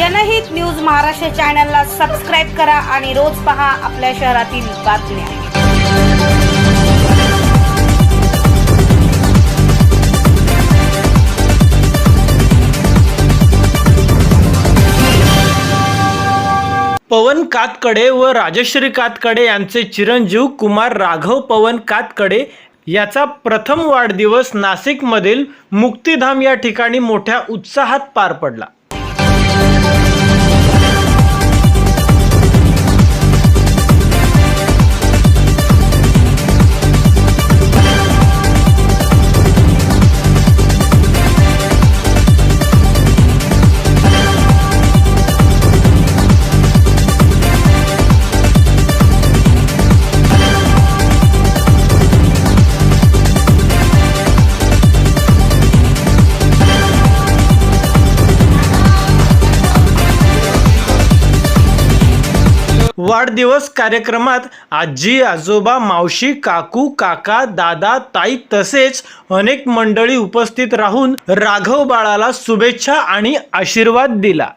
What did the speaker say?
जनहित न्यूज महाराष्ट्र चॅनलला सबस्क्राईब करा आणि रोज पहा आपल्या शहरातील बातम्या. पवन कातकडे व राजश्री कातकडे यांचे चिरंजीव कुमार राघव पवन कातकडे याचा प्रथम वाढदिवस नाशिकमधील मुक्तिधाम या ठिकाणी मोठ्या उत्साहात पार पडला. वाढदिवस कार्यक्रमात आजी आजोबा मावशी काकू काका दादा ताई तसेच अनेक मंडळी उपस्थित राहून राघव बाळाला शुभेच्छा आणि आशीर्वाद दिला.